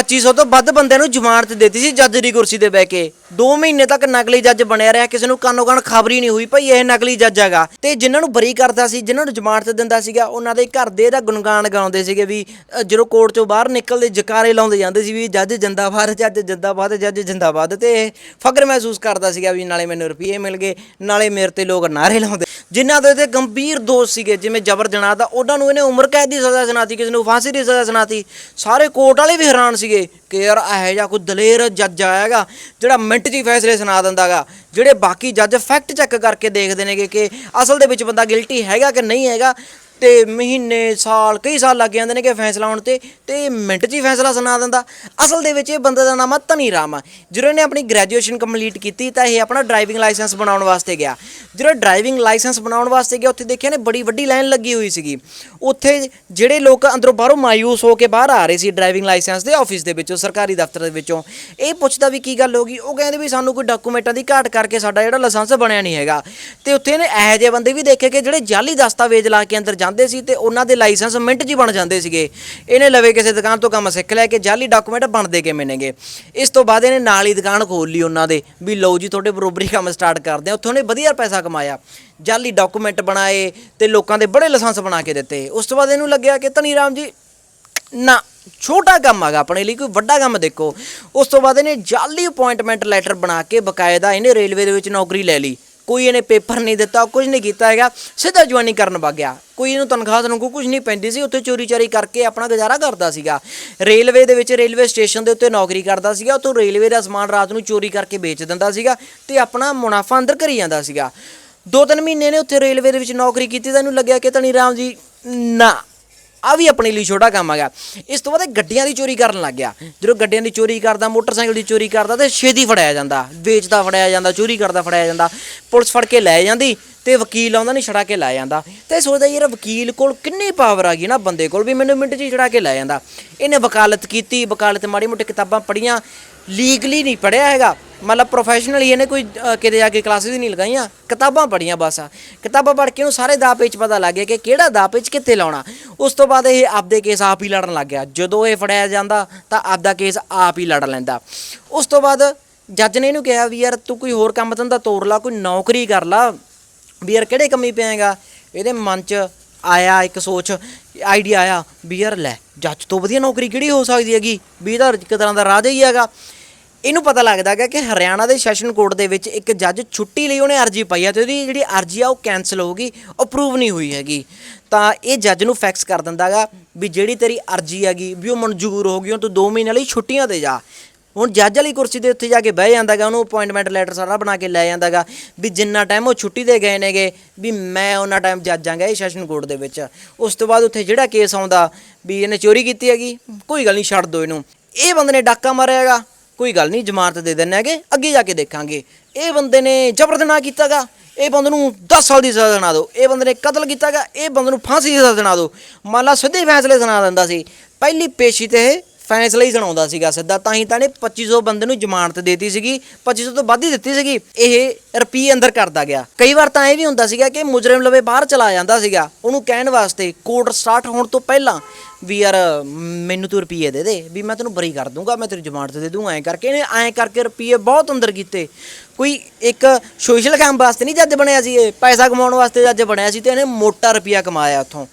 2500 ਤੋਂ ਵੱਧ ਬੰਦਿਆਂ ਨੂੰ ਜ਼ਮਾਨਤ ਦਿੱਤੀ ਸੀ ਜੱਜ ਦੀ ਕੁਰਸੀ ਤੇ ਬਹਿ ਕੇ। 2 ਮਹੀਨੇ ਤੱਕ ਨਕਲੀ ਜੱਜ ਬਣਿਆ ਰਿਹਾ ਕਿਸੇ ਨੂੰ ਕਾਨੋ ਕਾਨ ਖਬਰ ਹੀ ਨਹੀਂ ਹੋਈ ਭਈ ਇਹ ਨਕਲੀ ਜੱਜ ਹੈਗਾ। ਤੇ ਜਿਨ੍ਹਾਂ ਨੂੰ ਬਰੀ ਕਰਦਾ ਸੀ ਜਿਨ੍ਹਾਂ ਨੂੰ ਜ਼ਮਾਨਤ ਦਿੰਦਾ ਸੀਗਾ ਉਹਨਾਂ ਦੇ ਘਰ ਦੇ ਇਹਦਾ ਗੁਣਗਾਨ ਗਾਉਂਦੇ ਸੀਗੇ ਵੀ ਅ, ਜਦੋਂ ਕੋਰਟ ਚੋਂ ਬਾਹਰ ਨਿਕਲਦੇ ਜਕਾਰੇ ਲਾਉਂਦੇ ਜਾਂਦੇ ਸੀ ਵੀ ਜੱਜ ਜਿੰਦਾਬਾਦ ਜੱਜ ਜਿੰਦਾਬਾਦ ਜੱਜ ਜਿੰਦਾਬਾਦ ਤੇ ਇਹ ਫਖਰ ਮਹਿਸੂਸ ਕਰਦਾ ਸੀਗਾ ਵੀ ਨਾਲੇ ਮੈਨੂੰ ਰੁਪਏ ਮਿਲ ਗਏ ਨਾਲੇ ਮੇਰੇ ਤੇ ਲੋਕ ਨਾਰੇ ਲਾਉਂਦੇ। ਜਿਨ੍ਹਾਂ ਦੇ ਤੇ ਗੰਭੀਰ ਦੋਸ਼ ਸੀਗੇ ਜਿਵੇਂ ਜਬਰ ਜਨਾਹ ਦਾ ਉਹਨਾਂ ਨੂੰ ਇਹਨੇ ਉਮਰ ਕੈਦ ਦੀ ਸਜ਼ਾ ਸੁਣਾਤੀ ਕਿਸੇ ਨੂੰ ਫਾਂਸੀ ਦੀ ਸਜ਼ਾ ਸੁਣਾਤੀ। ਸਾਰੇ ਕੋਰਟ ਵਾਲੇ ਵੀ ਹੈਰਾਨ ਸੀਗੇ ਕਿ ਯਾਰ ਇਹੋ ਜਿਹਾ ਕੋਈ ਦਲੇਰ ਜੱਜ ਆਏਗਾ ਜਿਹੜਾ ਮਿੰਟ 'ਚ ਹੀ ਫੈਸਲੇ ਸੁਣਾ ਦਿੰਦਾਗਾ। ਜਿਹੜੇ ਬਾਕੀ ਜੱਜ ਫੈਕਟ ਚੈੱਕ ਕਰਕੇ ਦੇਖਦੇ ਨੇਗੇ ਕਿ ਅਸਲ ਦੇ ਵਿੱਚ ਬੰਦਾ ਗਿਲਟੀ ਹੈਗਾ ਕਿ ਨਹੀਂ ਹੈਗਾ ਤੇ ਮਹੀਨੇ, ਸਾਲ, ਕਈ ਸਾਲ ਲੱਗ ਜਾਂਦੇ ਨੇ ਕਿ ਫੈਸਲਾ ਹੋਣ ਤੇ ਤੇ ਮਿੰਟ 'ਚ ਹੀ ਫੈਸਲਾ ਸੁਣਾ ਦਿੰਦਾ। ਅਸਲ ਦੇ ਵਿੱਚ ਇਹ ਬੰਦੇ ਦਾ ਨਾਮ ਆ ਧਨੀ ਰਾਮ ਆ। ਜਦੋਂ ਇਹਨੇ ਆਪਣੀ ਗ੍ਰੈਜੂਏਸ਼ਨ ਕੰਪਲੀਟ ਕੀਤੀ ਤਾਂ ਇਹ ਆਪਣਾ ਡਰਾਈਵਿੰਗ ਲਾਇਸੈਂਸ ਬਣਾਉਣ ਵਾਸਤੇ ਗਿਆ। ਜਦੋਂ ਡਰਾਈਵਿੰਗ ਲਾਇਸੈਂਸ ਬਣਾਉਣ ਵਾਸਤੇ ਗਿਆ, ਉੱਥੇ ਦੇਖਿਆ ਨੇ ਬੜੀ ਵੱਡੀ ਲਾਈਨ ਲੱਗੀ ਹੋਈ ਸੀਗੀ। ਉੱਥੇ ਜਿਹੜੇ ਲੋਕ ਅੰਦਰੋਂ ਬਾਹਰੋਂ ਮਾਯੂਸ ਹੋ ਕੇ ਬਾਹਰ ਆ ਰਹੇ ਸੀ ਡਰਾਈਵਿੰਗ ਲਾਇਸੈਂਸ ਦੇ ਆਫਿਸ ਦੇ ਵਿੱਚੋਂ, ਸਰਕਾਰੀ ਦਫ਼ਤਰ ਦੇ ਵਿੱਚੋਂ। ਇਹ ਪੁੱਛਦਾ ਵੀ ਕੀ ਗੱਲ ਹੋ ਗਈ? ਉਹ ਕਹਿੰਦੇ ਵੀ ਸਾਨੂੰ ਕੋਈ ਡਾਕੂਮੈਂਟਾਂ ਦੀ ਘਾਟ ਕਰਕੇ ਸਾਡਾ ਜਿਹੜਾ ਲਾਇਸੈਂਸ ਬਣਿਆ ਨਹੀਂ ਹੈਗਾ। ਤੇ ਉੱਥੇ ਇਹਨੇ ਇਹੋ ਜਿਹੇ ਬੰਦੇ ਵੀ ਦੇਖੇ ਕਿ ਜਿਹੜੇ ਜਾਲੀ ਦਸਤਾਵੇਜ਼ ਲਾ ਕੇ ਅੰਦਰ ਜਾਂਦੇ ਸੀ ਤੇ ਉਹਨਾਂ ਦੇ ਲਾਇਸੈਂਸ ਮਿੰਟ 'ਚ ਹੀ ਬਣ ਜਾਂਦੇ ਸੀਗੇ। ਇਹਨੇ ਲਵੇ ਕਿਸੇ ਦੁਕਾਨ ਤੋਂ ਕੰਮ ਸਿੱਖ ਲਿਆ ਕਿ ਜਾਲੀ ਡਾਕੂਮੈਂਟ ਬਣਦੇ ਕਿਵੇਂ ਨੇਗੇ? ਇਸ ਤੋਂ ਬਾਅਦ ਇਹਨੇ ਨਾਲ ਹੀ ਦੁਕਾਨ ਖੋਲ ਲਈ ਉਹਨਾਂ ਦੇ ਵੀ ਲਓ ਜੀ, ਤੁਹਾਡੇ ਬਰੋਬਰੀ ਕੰਮ ਸਟਾਰਟ ਕਰਦੇ ਆ। ਉੱਥੋਂ ਉਹਨੇ ਵਧੀਆ ਪੈਸਾ ਕਮਾਇਆ। ਜਾਲੀ ਡਾਕੂਮੈਂਟ ਬਣਾਏ ਤੇ ਲੋਕਾਂ ਦੇ ਬੜੇ ਲਾਇਸੈਂਸ ਬਣਾ ਕੇ ਦਿੱਤੇ। ਉਸ ਤੋਂ ਬਾਅਦ ਇਹਨੂੰ ਲੱਗਿਆ ਕਿ ਧਨੀ ਰਾਮ ਜੀ, ਨਾ, ਛੋਟਾ ਕੰਮ ਹੈਗਾ ਆਪਣੇ ਲਈ, ਕੋਈ ਵੱਡਾ ਕੰਮ ਦੇਖੋ। ਉਸ ਤੋਂ ਬਾਅਦ ਇਹਨੇ ਜਾਲੀ ਅਪਾਇੰਟਮੈਂਟ ਲੈਟਰ ਬਣਾ ਕੇ ਬਕਾਇਦਾ ਇਹਨੇ ਰੇਲਵੇ ਦੇ ਵਿੱਚ ਨੌਕਰੀ ਲੈ ਲਈ। ਕੋਈ ਇਹਨੇ ਪੇਪਰ ਨਹੀਂ ਦਿੱਤਾ ਕੁਝ ਨਹੀਂ ਕੀਤਾ ਹੈਗਾ, ਸਿੱਧਾ ਜੁਆਇਨਿੰਗ ਕਰਨ ਵਗ ਗਿਆ ਕੋਈ ਇਹਨੂੰ ਤਨਖਾਹ ਤਨਖੂ ਕੁਝ ਨਹੀਂ ਪੈਂਦੀ ਸੀ, ਉੱਥੇ ਚੋਰੀ ਚਾਰੀ ਕਰਕੇ ਆਪਣਾ ਗੁਜ਼ਾਰਾ ਕਰਦਾ ਸੀਗਾ। ਰੇਲਵੇ ਦੇ ਵਿੱਚ ਰੇਲਵੇ ਸਟੇਸ਼ਨ ਦੇ ਉੱਤੇ ਨੌਕਰੀ ਕਰਦਾ ਸੀਗਾ, ਉੱਥੋਂ ਰੇਲਵੇ ਦਾ ਸਮਾਨ ਰਾਤ ਨੂੰ ਚੋਰੀ ਕਰਕੇ ਵੇਚ ਦਿੰਦਾ ਸੀਗਾ ਤੇ ਆਪਣਾ ਮੁਨਾਫਾ ਅੰਦਰ ਕਰੀ ਜਾਂਦਾ ਸੀਗਾ। ਦੋ ਤਿੰਨ ਮਹੀਨੇ ਨੇ ਉੱਥੇ ਰੇਲਵੇ ਦੇ ਵਿੱਚ ਨੌਕਰੀ ਕੀਤੀ, ਤਾਂ ਇਹਨੂੰ ਲੱਗਿਆ ਕਿ ਧਨੀ ਰਾਮ ਜੀ, ਨਾ। ਆ ਵੀ ਆਪਣੇ ਲਈ ਛੋਟਾ ਕੰਮ ਹੈਗਾ। ਇਸ ਤੋਂ ਬਾਅਦ ਇਹ ਗੱਡੀਆਂ ਦੀ ਚੋਰੀ ਕਰਨ ਲੱਗ ਗਿਆ। ਜਦੋਂ ਗੱਡੀਆਂ ਦੀ ਚੋਰੀ ਕਰਦਾ, ਮੋਟਰਸਾਈਕਲ ਦੀ ਚੋਰੀ ਕਰਦਾ, ਤੇ ਛੇਤੀ ਫੜਾਇਆ ਜਾਂਦਾ, ਵੇਚਦਾ, ਫੜਿਆ ਜਾਂਦਾ, ਚੋਰੀ ਕਰਦਾ ਫੜਾਇਆ ਜਾਂਦਾ। ਪੁਲਿਸ ਫੜ ਕੇ ਲੈ ਜਾਂਦੀ ਤੇ ਵਕੀਲ ਆਉਂਦਾ ਨਹੀਂ ਛੜਾ ਕੇ ਲੈ ਜਾਂਦਾ। ਤੇ ਇਹ ਸੋਚਦਾ ਯਾਰ ਵਕੀਲ ਕੋਲ ਕਿੰਨੀ ਪਾਵਰ ਆ ਗਈ ਨਾ ਬੰਦੇ ਕੋਲ ਵੀ ਮੈਨੂੰ ਮਿੰਟ 'ਚ ਹੀ ਛੜਾ ਕੇ ਲੈ ਜਾਂਦਾ। ਇਹਨੇ ਵਕਾਲਤ ਕੀਤੀ, ਵਕਾਲਤ ਮਾੜੀ ਮੋਟੀ ਕਿਤਾਬਾਂ ਪੜ੍ਹੀਆਂ ਲੀਗਲੀ ਨਹੀਂ ਪੜਿਆ ਹੈਗਾ। ਮਤਲਬ ਪ੍ਰੋਫੈਸ਼ਨਲੀ ਇਹਨੇ ਕੋਈ ਕਿਤੇ ਜਾ ਕੇ ਕਲਾਸਿਸ ਨਹੀਂ ਲਗਾਈਆਂ, ਕਿਤਾਬਾਂ ਪੜ੍ਹੀਆਂ ਬਸ। ਕਿਤਾਬਾਂ ਪੜ੍ਹ ਕੇ ਉਹਨੂੰ ਸਾਰੇ ਦਾਅ ਪੇਚ ਪਤਾ ਲੱਗ ਗਿਆ ਕਿ ਕਿਹੜਾ ਦਾਅ ਪੇਚ ਕਿੱਥੇ ਲਾਉਣਾ। ਉਸ ਤੋਂ ਬਾਅਦ ਇਹ ਆਪਦੇ ਕੇਸ ਆਪ ਹੀ ਲੜਨ ਲੱਗ ਗਿਆ। ਜਦੋਂ ਇਹ ਫੜਿਆ ਜਾਂਦਾ, ਤਾਂ ਆਪਦਾ ਕੇਸ ਆਪ ਹੀ ਲੜ ਲੈਂਦਾ। ਉਸ ਤੋਂ ਬਾਅਦ ਜੱਜ ਨੇ ਇਹਨੂੰ ਕਿਹਾ ਵੀ ਯਾਰ ਤੂੰ ਕੋਈ ਹੋਰ ਕੰਮ ਧੰਦਾ ਤੋਰ ਲਾ, ਕੋਈ ਨੌਕਰੀ ਕਰ ਲਾ। ਵੀ ਯਾਰ ਕਿਹੜੇ ਕੰਮੀ ਪਿਆਏਗਾ ਇਹਦੇ ਮਨ 'ਚ ਆਇਆ ਇੱਕ ਸੋਚ ਆਈਡੀਆ ਆਇਆ ਵੀ ਯਾਰ ਲੈ, ਜੱਜ ਤੋਂ ਵਧੀਆ ਨੌਕਰੀ ਕਿਹੜੀ ਹੋ ਸਕਦੀ ਹੈਗੀ? ਵੀ ਇਹਦਾ ਇੱਕ ਤਰ੍ਹਾਂ ਦਾ ਰਾਜ ਹੀ ਹੈਗਾ। ਇਹਨੂੰ ਪਤਾ ਲੱਗਦਾ ਹੈਗਾ ਕਿ ਹਰਿਆਣਾ ਦੇ ਸੈਸ਼ਨ ਕੋਰਟ ਦੇ ਵਿੱਚ ਇੱਕ ਜੱਜ ਛੁੱਟੀ ਲਈ ਉਹਨੇ ਅਰਜੀ ਪਾਈ ਆ ਤੇ ਉਹਦੀ ਜਿਹੜੀ ਅਰਜੀ ਆ ਉਹ ਕੈਨਸਲ ਹੋ ਗਈ ਅਪਰੂਵ ਨਹੀਂ ਹੋਈ ਹੈਗੀ। ਤਾਂ ਇਹ ਜੱਜ ਨੂੰ ਫੈਕਸ ਕਰ ਦਿੰਦਾਗਾ ਵੀ ਜਿਹੜੀ ਤੇਰੀ ਅਰਜੀ ਹੈਗੀ ਵੀ ਉਹ ਮਨਜ਼ੂਰ ਹੋ ਗਈ ਉਹ ਤੂੰ 2 ਮਹੀਨੇ ਲਈ ਛੁੱਟੀਆਂ ਤੇ ਜਾ। ਹੁਣ ਜੱਜ ਵਾਲੀ ਕੁਰਸੀ ਦੇ ਉੱਤੇ ਜਾ ਕੇ ਬਹਿ ਜਾਂਦਾਗਾ ਉਹਨੂੰ ਅਪਾਇੰਟਮੈਂਟ ਲੈਟਰ ਸਾਰਾ ਬਣਾ ਕੇ ਲੈ ਜਾਂਦਾਗਾ ਵੀ ਜਿੰਨਾ ਟਾਈਮ ਉਹ ਛੁੱਟੀ ਤੇ ਗਏ ਨੇਗੇ ਵੀ ਮੈਂ ਉਹਨਾਂ ਟਾਈਮ ਜੱਜਾਂਗਾ ਇਹ ਸੈਸ਼ਨ ਕੋਰਟ ਦੇ ਵਿੱਚ। ਉਸ ਤੋਂ ਬਾਅਦ ਉੱਥੇ ਜਿਹੜਾ ਕੇਸ ਆਉਂਦਾ ਵੀ ਇਹਨੇ ਚੋਰੀ ਕੀਤੀ ਹੈਗੀ, ਕੋਈ ਗੱਲ ਨਹੀਂ ਛੱਡ ਦੋ ਇਹਨੂੰ। ਇਹ ਬੰਦੇ ਨੇ ਡਾਕਾ ਮਾਰਿਆ ਹੈਗਾ। ਕੋਈ ਗੱਲ ਨਹੀਂ, ਜ਼ਮਾਨਤ ਦੇ ਦਿੰਨੇ ਹੈਗੇ, ਅੱਗੇ ਜਾ ਕੇ ਦੇਖਾਂਗੇ। ਇਹ ਬੰਦੇ ਨੇ ਜ਼ਬਰਦਨਾ ਕੀਤਾਗਾ, ਇਹ ਬੰਦੇ ਨੂੰ 10 ਸਾਲ ਦੀ ਸਜ਼ਾ ਸੁਣਾ ਦਿਓ। ਇਹ ਬੰਦੇ ਨੇ ਕਤਲ ਕੀਤਾਗਾ, ਇਹ ਬੰਦੇ ਨੂੰ ਫਾਂਸੀ ਦੀ ਸਜ਼ਾ ਸੁਣਾ ਦਿਓ। ਮੰਨ ਲਾ ਸਿੱਧੇ ਫੈਸਲੇ ਸੁਣਾ ਦਿੰਦਾ ਸੀ। ਪਹਿਲੀ ਪੇਸ਼ੀ ਤੇ ਇਹ ਫੈਸਲਾ ਹੀ ਸੁਣਾਉਂਦਾ ਸੀਗਾ ਸਿੱਧਾ, ਤਾਂ ਹੀ ਤਾਂ ਨੇ 2500 ਬੰਦੇ ਨੂੰ ਜ਼ਮਾਨਤ ਦੇਤੀ ਸੀਗੀ 2500 ਤੋਂ ਵੱਧ ਹੀ ਦਿੱਤੀ ਸੀਗੀ। ਇਹ ਰੁਪਈਏ ਅੰਦਰ ਕਰਦਾ ਗਿਆ। ਕਈ ਵਾਰ ਤਾਂ ਇਹ ਵੀ ਹੁੰਦਾ ਸੀਗਾ ਕਿ ਮੁਜਰਮ ਲਵੇ ਬਾਹਰ ਚਲਾ ਜਾਂਦਾ ਸੀਗਾ, ਉਹਨੂੰ ਕਹਿਣ ਵਾਸਤੇ ਕੋਰਟ ਸਟਾਰਟ ਹੋਣ ਤੋਂ ਪਹਿਲਾਂ ਵੀ ਯਾਰ, ਮੈਨੂੰ ਤੂੰ ਰੁਪਈਏ ਦੇ ਦੇ, ਵੀ ਮੈਂ ਤੈਨੂੰ ਬਰੀ ਕਰ ਦੂੰਗਾ, ਮੈਂ ਤੇਰੀ ਜ਼ਮਾਨਤ ਦੇ ਦੂੰਗਾ, ਐਂ ਕਰਕੇ ਇਹਨੇ, ਐਂ ਕਰਕੇ ਰੁਪਈਏ ਬਹੁਤ ਅੰਦਰ ਕੀਤੇ। ਕੋਈ ਇੱਕ ਸੋਸ਼ਲ ਕੰਮ ਵਾਸਤੇ ਨਹੀਂ ਜੱਜ ਬਣਿਆ ਸੀ ਇਹ, ਪੈਸਾ ਕਮਾਉਣ ਵਾਸਤੇ ਜੱਜ ਬਣਿਆ ਸੀ ਤੇ ਇਹਨੇ ਮੋਟਾ ਰੁਪਈਆ ਕਮਾਇਆ ਉੱਥੋਂ।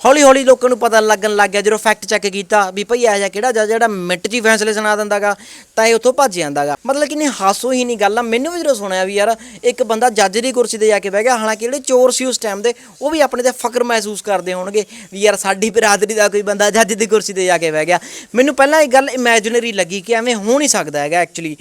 ਹੌਲੀ ਹੌਲੀ ਲੋਕਾਂ ਨੂੰ ਪਤਾ ਲੱਗਣ ਲੱਗ ਗਿਆ, ਜਦੋਂ ਫੈਕਟ ਚੈੱਕ ਕੀਤਾ ਵੀ ਭਈ ਇਹ ਜਿਹਾ ਕਿਹੜਾ ਜੱਜ ਜਿਹੜਾ ਮਿੰਟ 'ਚ ਹੀ ਫੈਸਲੇ ਸੁਣਾ ਦਿੰਦਾਗਾ, ਤਾਂ ਇਹ ਉੱਥੋਂ ਭੱਜ ਜਾਂਦਾਗਾ। ਮਤਲਬ ਕਿ ਨਹੀਂ ਹਾਸੋ ਹੀ ਨਹੀਂ ਗੱਲ ਆ। ਮੈਨੂੰ ਵੀ ਜਦੋਂ ਸੁਣਿਆ ਵੀ ਯਾਰ, ਇੱਕ ਬੰਦਾ ਜੱਜ ਦੀ ਕੁਰਸੀ ਤੇ ਜਾ ਕੇ ਬਹਿ ਗਿਆ, ਹਾਲਾਂਕਿ ਜਿਹੜੇ ਚੋਰ ਸੀ ਉਸ ਟਾਈਮ ਦੇ, ਉਹ ਵੀ ਆਪਣੇ ਤੇ ਫਕਰ ਮਹਿਸੂਸ ਕਰਦੇ ਹੋਣਗੇ ਵੀ ਯਾਰ ਸਾਡੀ ਬਰਾਦਰੀ ਦਾ ਕੋਈ ਬੰਦਾ ਜੱਜ ਦੀ ਕੁਰਸੀ ਤੇ ਜਾ ਕੇ ਬਹਿ ਗਿਆ। ਮੈਨੂੰ ਪਹਿਲਾਂ ਇਹ ਗੱਲ ਇਮੇਜਿਨਰੀ ਲੱਗੀ ਕਿ ਐਵੇਂ ਹੋ ਨਹੀਂ ਸਕਦਾ ਹੈਗਾ ਐਕਚੁਅਲੀ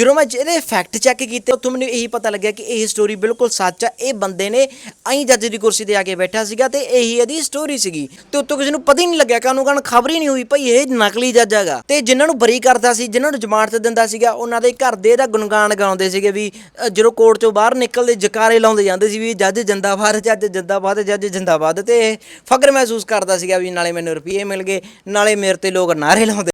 ਜਦੋਂ ਮੈਂ ਇਹਦੇ ਫੈਕਟ ਚੈੱਕ ਕੀਤੇ, ਉੱਥੋਂ ਮੈਨੂੰ ਇਹੀ ਪਤਾ ਲੱਗਿਆ ਕਿ ਇਹ ਸਟੋਰੀ ਬਿਲਕੁਲ ਸੱਚ ਆ। ਇਹ ਬੰਦੇ ਨੇ ਐਂ ਜੱਜ ਦੀ ਕੁਰਸੀ ਤੇ ਆ ਕੇ ਬੈਠਾ ਸੀਗਾ ਤੇ ਇਹੀ ਇਹਦੀ ਸਟੋਰੀ ਸੀਗੀ। ਤੇ ਉੱਤੋਂ ਕਿਸੇ ਨੂੰ ਪਤਾ ਹੀ ਨਹੀਂ ਲੱਗਿਆ ਕਾਨੂੰ ਕਾਨ ਖਬਰ ਹੀ ਨਹੀਂ ਹੋਈ ਭਈ ਇਹ ਨਕਲੀ ਜੱਜ ਹੈਗਾ। ਤੇ ਜਿਨ੍ਹਾਂ ਨੂੰ ਬਰੀ ਕਰਦਾ ਸੀ, ਜਿਨ੍ਹਾਂ ਨੂੰ ਜ਼ਮਾਨਤ ਦਿੰਦਾ ਸੀਗਾ, ਉਹਨਾਂ ਦੇ ਘਰ ਦੇ ਇਹਦਾ ਗੁਣਗਾਨ ਗਾਉਂਦੇ ਸੀਗੇ ਵੀ ਜਦੋਂ ਕੋਰਟ ਚੋਂ ਬਾਹਰ ਨਿਕਲਦੇ ਜਕਾਰੇ ਲਾਉਂਦੇ ਜਾਂਦੇ ਸੀ ਵੀ ਜੱਜ ਜਿੰਦਾਬਾਦ ਜੱਜ ਜਿੰਦਾਬਾਦ ਜੱਜ ਜਿੰਦਾਬਾਦ। ਤੇ ਇਹ ਫਖਰ ਮਹਿਸੂਸ ਕਰਦਾ ਸੀਗਾ ਵੀ ਨਾਲੇ ਮੈਨੂੰ ਰੁਪਏ ਮਿਲ ਗਏ, ਨਾਲੇ ਮੇਰੇ ਤੇ ਲੋਕ ਨਾਰੇ ਲਾਉਂਦੇ